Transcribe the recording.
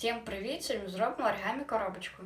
Всім привіт! Сьогодні зробимо оригамі коробочку.